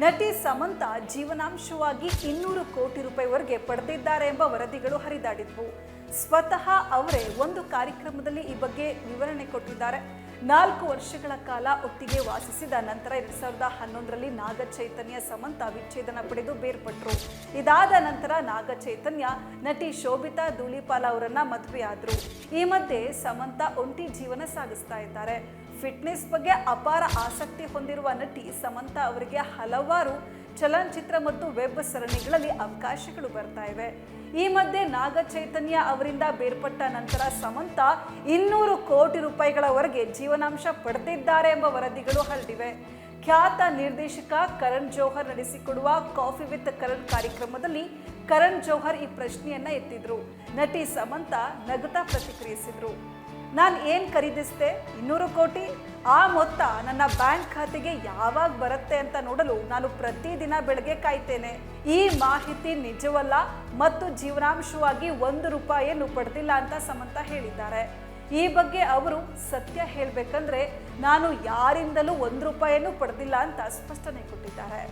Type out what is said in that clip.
ನಟಿ ಸಮಂತ ಜೀವನಾಂಶವಾಗಿ ಇನ್ನೂರು ಕೋಟಿ ರೂಪಾಯಿವರೆಗೆ ಪಡೆದಿದ್ದಾರೆ ಎಂಬ ವರದಿಗಳು ಹರಿದಾಡಿದ್ವು. ಸ್ವತಃ ಅವರೇ ಒಂದು ಕಾರ್ಯಕ್ರಮದಲ್ಲಿ ಈ ಬಗ್ಗೆ ವಿವರಣೆ ಕೊಟ್ಟಿದ್ದಾರೆ. ನಾಲ್ಕು ವರ್ಷಗಳ ಕಾಲ ಒಟ್ಟಿಗೆ ವಾಸಿಸಿದ ನಂತರ ಎರಡ್ ಸಾವಿರದ ಹನ್ನೊಂದರಲ್ಲಿ ನಾಗ ಚೈತನ್ಯ ಸಮಂತ ವಿಚ್ಛೇದನ ಪಡೆದು ಬೇರ್ಪಟ್ಟರು ಇದಾದ ನಂತರ ನಾಗ ಚೈತನ್ಯ ನಟಿ ಶೋಭಿತಾ ಧೂಳಿಪಾಲ ಅವರನ್ನ ಮದುವೆಯಾದ್ರು. ಈ ಮಧ್ಯೆ ಸಮಂತ ಒಂಟಿ ಜೀವನ ಸಾಗಿಸ್ತಾ ಇದ್ದಾರೆ. ಫಿಟ್ನೆಸ್ ಬಗ್ಗೆ ಅಪಾರ ಆಸಕ್ತಿ ಹೊಂದಿರುವ ನಟಿ ಸಮಂತ ಅವರಿಗೆ ಹಲವಾರು ಚಲನಚಿತ್ರ ಮತ್ತು ವೆಬ್ ಸರಣಿಗಳಲ್ಲಿ ಅವಕಾಶಗಳು ಬರ್ತಾ ಇವೆ. ಈ ಮಧ್ಯೆ ನಾಗ ಚೈತನ್ಯ ಅವರಿಂದ ಬೇರ್ಪಟ್ಟ ನಂತರ ಸಮಂತ ಇನ್ನೂರು ಕೋಟಿ ರೂಪಾಯಿಗಳವರೆಗೆ ಜೀವನಾಂಶ ಪಡೆದಿದ್ದಾರೆ ಎಂಬ ವರದಿಗಳು ಹರಡಿವೆ. ಖ್ಯಾತ ನಿರ್ದೇಶಕ ಕರಣ್ ಜೋಹರ್ ನಡೆಸಿಕೊಡುವ ಕಾಫಿ ವಿತ್ ಕರಣ್ ಕಾರ್ಯಕ್ರಮದಲ್ಲಿ ಕರಣ್ ಜೋಹರ್ ಈ ಪ್ರಶ್ನೆಯನ್ನ ಎತ್ತಿದ್ರು. ನಟಿ ಸಮಂತ ನಗತ ಪ್ರತಿಕ್ರಿಯಿಸಿದ್ರು. ನಾನು ಏನು ಖರೀದಿಸಿದೆ? ಇನ್ನೂರು ಕೋಟಿ? ಆ ಮೊತ್ತ ನನ್ನ ಬ್ಯಾಂಕ್ ಖಾತೆಗೆ ಯಾವಾಗ ಬರುತ್ತೆ ಅಂತ ನೋಡಲು ನಾನು ಪ್ರತಿದಿನ ಬೆಳಗ್ಗೆ ಕಾಯ್ತೇನೆ. ಈ ಮಾಹಿತಿ ನಿಜವಲ್ಲ ಮತ್ತು ಜೀವನಾಂಶವಾಗಿ ಒಂದು ರೂಪಾಯಿಯನ್ನು ಪಡೆದಿಲ್ಲ ಅಂತ ಸಮಂತ ಹೇಳಿದ್ದಾರೆ. ಈ ಬಗ್ಗೆ ಅವರು ಸತ್ಯ ಹೇಳಬೇಕಂದ್ರೆ ನಾನು ಯಾರಿಂದಲೂ ಒಂದು ರೂಪಾಯಿಯನ್ನು ಪಡೆದಿಲ್ಲ ಅಂತ ಸ್ಪಷ್ಟನೆ ಕೊಟ್ಟಿದ್ದಾರೆ.